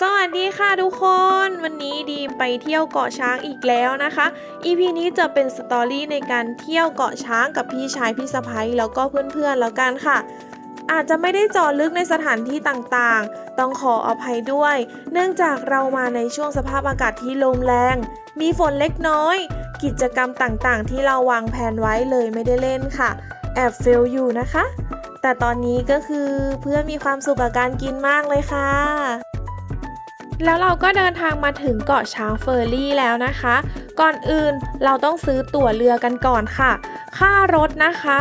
สวัสดีค่ะทุกคน วันนี้ดีมไปเที่ยวเกาะช้างอีกแล้วนะคะ EP นี้จะเป็นสตอรี่ในการเที่ยวเกาะช้างกับพี่ชายพี่สะพ้ยแล้วก็เพื่อนๆแล้วกันค่ะ อาจจะไม่ได้จาะลึกในสถานที่ต่างๆ ต้องขออภัยด้วย เนื่องจากเรามาในช่วงสภาพอากาศที่ลมแรง มีฝนเล็กน้อย กิจกรรมต่างๆ ที่เราวางแผนไว้เลยไม่ได้เล่นค่ะ แอบเฟลอยู่นะคะ แต่ตอนนี้ก็คือเพื่อนมีความสุขกับการกินมากเลยค่ะ แล้วเราก็เดินทางมาถึงเกาะช้างเฟอร์รี่แล้วนะคะ ก่อนอื่นเราต้องซื้อตั๋วเรือกันก่อนค่ะ ค่ารถนะคะ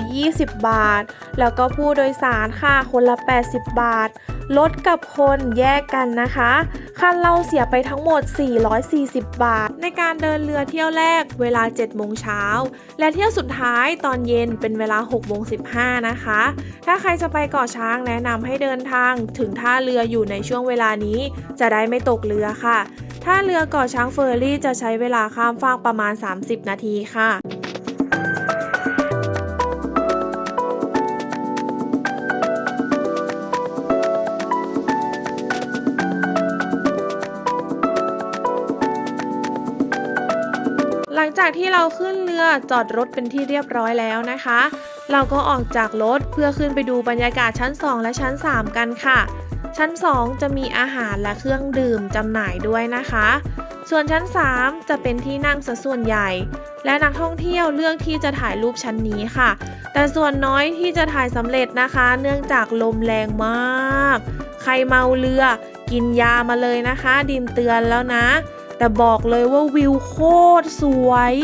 120 บาท แล้วก็ผู้โดยสารค่ะคนละ 80 บาท รถกับคนแยกกันนะคะ คันเราเสียไปทั้งหมด 440 บาท ในการเดินเรือเที่ยวแรกเวลา 7 โมงเช้า และเที่ยวสุดท้ายตอนเย็นเป็นเวลา 6 โมง 15 นะคะ ถ้าใครจะไปเกาะช้างแนะนำให้เดินทางถึงท่าเรืออยู่ในช่วงเวลานี้ จะได้ไม่ตกเรือค่ะ ท่าเรือเกาะช้างเฟอร์รี่จะใช้เวลาข้ามฟากประมาณ 30 นาทีค่ะ จากที่เราขึ้นเรือจอดรถเป็นที่เรียบร้อยแล้วนะคะ เราก็ออกจากรถเพื่อขึ้นไปดูบรรยากาศชั้น 2 และชั้น 3 กันค่ะ ชั้น 2 จะมีอาหารและเครื่องดื่มจำหน่ายด้วยนะคะ ส่วนชั้น 3 จะเป็นที่นั่งซะส่วนใหญ่ และนักท่องเที่ยวเลือกที่จะถ่ายรูปชั้นนี้ค่ะ แต่ส่วนน้อยที่จะถ่ายสำเร็จนะคะ เนื่องจากลมแรงมาก ใครเมาเรือ กินยามาเลยนะคะ ดิมเตือนแล้วนะ แต่บอกเลยว่าวิวโคตรสวย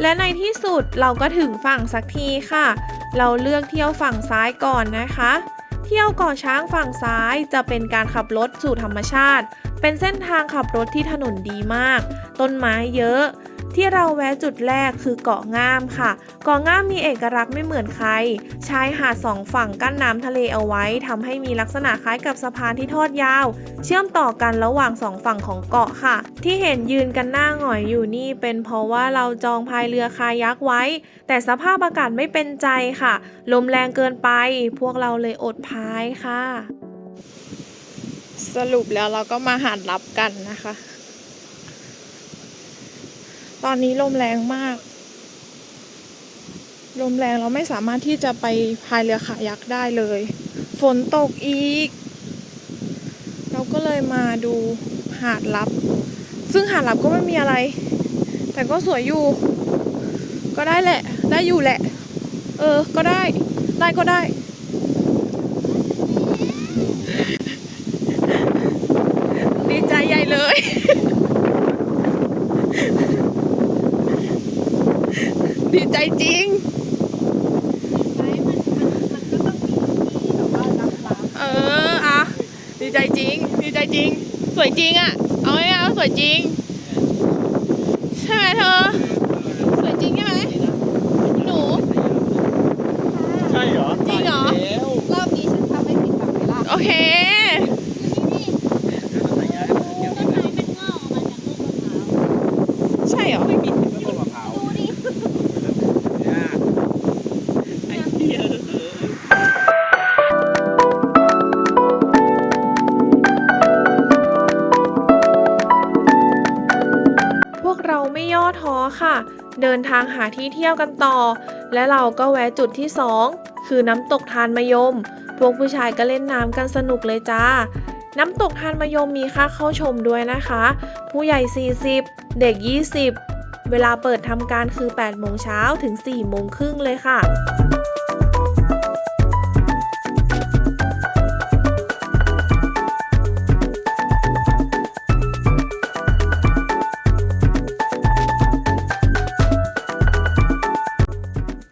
และในที่สุดเราก็ถึงฝั่งสักทีค่ะ เราเลือกเที่ยวฝั่งซ้ายก่อนนะคะ เที่ยวเกาะช้างฝั่งซ้ายจะเป็นการขับรถสู่ธรรมชาติ เป็นเส้นทางขับรถที่ถนนดีมาก ต้นไม้เยอะ ที่เราแวะจุดแรกคือเกาะง่ามค่ะ เกาะง่ามมีเอกลักษณ์ไม่เหมือนใคร ชายหาดสองฝั่งกั้นน้ำทะเลเอาไว้ทำให้มีลักษณะคล้ายกับสะพานที่ทอดยาว เชื่อมต่อกันระหว่างสองฝั่งของเกาะค่ะ ที่เห็นยืนกันหน้าหงอยอยู่นี่ เป็นเพราะว่าเราจองพายเรือคายักไว้ แต่สภาพอากาศไม่เป็นใจค่ะ ลมแรงเกินไป พวกเราเลยอดพายค่ะ สรุปแล้วเราก็มาหาดรับกันนะคะ ตอนนี้ลมแรงมาก ลมแรงเราไม่สามารถที่จะไปพายเรือขายักได้เลย ฝนตกอีก เราก็เลยมาดูหาดลับ ซึ่งหาดลับก็ไม่มีอะไร แต่ก็สวยอยู่ ก็ได้แหละ ได้อยู่แหละ เออ ก็ได้ ได้ก็ได้ใจใหญ่เลย ดีใจจริง เอออะดีใจจริง ดีใจจริง สวยจริงอะ เอาไงเอาสวยจริง ใช่ไหมเธอ สวยจริงใช่ไหมหนู ใช่เหรอ จริงเหรอแล้วรอบนี้ฉันทำให้ผิดหวังไหมล่ะโอเค เดินทางหาที่เที่ยวกันต่อ และเราก็แวะจุดที่ 2 คือน้ำตกทานมยม พวกผู้ชายก็เล่นน้ำกันสนุกเลยจ้า น้ำตกทานมยมมีค่าเข้าชมด้วยนะคะ ผู้ใหญ่ 40 เด็ก 20 เวลาเปิดทำการคือ8โมงเช้าถึง4โมงครึ่งเลยค่ะ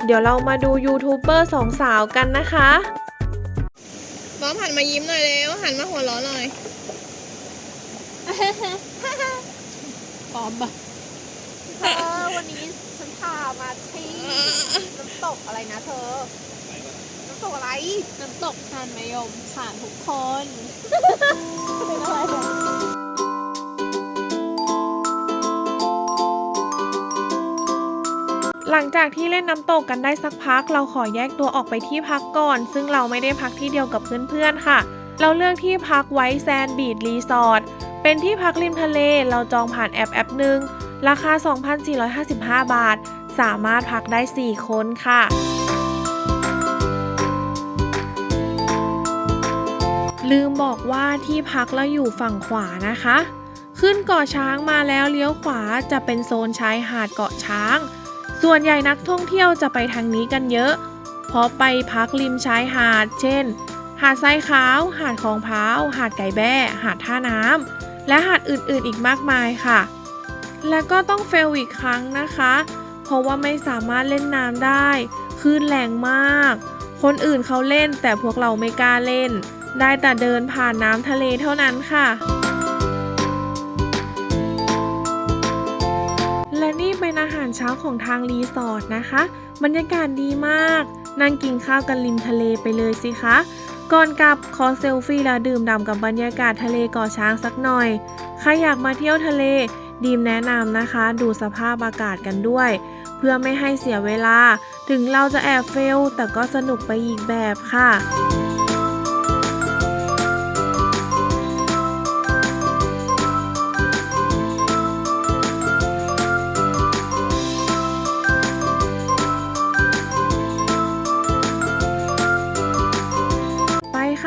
เดี๋ยวเรามาดูยูทูบเบอร์สองสาวกันนะคะน้องหันมายิ้มหน่อยเร็วหันมาหัวเราะหน่อยปอมอะเธอวันนี้ฉันพามาที่น้ำตกอะไรนะเธอ น้ำตกอะไร น้ำตกทานมะยมค่ะทุกคนเป็นอะไร หลังจากที่เล่นน้ำตกกันได้สักพัก เราขอแยกตัวออกไปที่พักก่อน ซึ่งเราไม่ได้พักที่เดียวกับเพื่อนๆค่ะ เราเลือกที่พักไว้แซนบีดรีสอร์ทเป็นที่พักริมทะเล เราจองผ่านแอปแอปหนึ่งราคา 2,455 บาท สามารถพักได้ 4 คนค่ะลืมบอกว่าที่พักเราอยู่ฝั่งขวานะคะ ขึ้นเกาะช้างมาแล้วเลี้ยวขวาจะเป็นโซนชายหาดเกาะช้าง ส่วนใหญ่นักท่องเที่ยวจะไปทางนี้กันเยอะ เพราะไปพักริมชายหาด เช่น หาดทรายขาว หาดของพร้าว หาดไก่แบ้ หาดท่าน้ำ และหาดอื่นๆอีกมากมายค่ะ และก็ต้องเฟลอีกครั้งนะคะ เพราะว่าไม่สามารถเล่นน้ำได้คลื่นแรงมาก คนอื่นเขาเล่นแต่พวกเราไม่กล้าเล่น ได้แต่เดินผ่านน้ำทะเลเท่านั้นค่ะ เช้าของทางรีสอร์ทนะคะ บรรยากาศดีมาก นั่งกินข้าวกันริมทะเลไปเลยสิคะ ก่อนกลับขอเซลฟี่และดื่มด่ำกับบรรยากาศทะเลกาะช้างสักหน่อย ใครอยากมาเที่ยวทะเลดีมแนะนำนะคะ ดูสภาพอากาศกันด้วย เพื่อไม่ให้เสียเวลา ถึงเราจะแอบเฟลแต่ก็สนุกไปอีกแบบค่ะ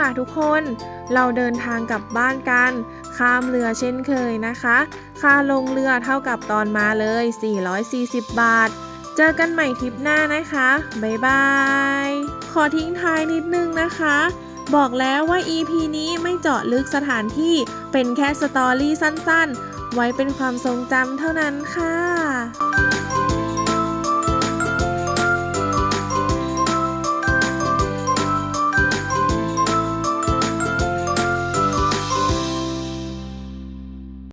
ค่ะทุกคน เราเดินทางกลับบ้านกัน ข้ามเรือเช่นเคยนะคะ ค่าลงเรือเท่ากับตอนมาเลย 440 บาท เจอกันใหม่ทริปหน้านะคะ บ๊ายบาย ขอทิ้งท้ายนิดนึงนะคะ บอกแล้วว่า EP นี้ไม่เจาะลึกสถานที่ เป็นแค่สตอรี่สั้นๆ ไว้เป็นความทรงจำเท่านั้นค่ะ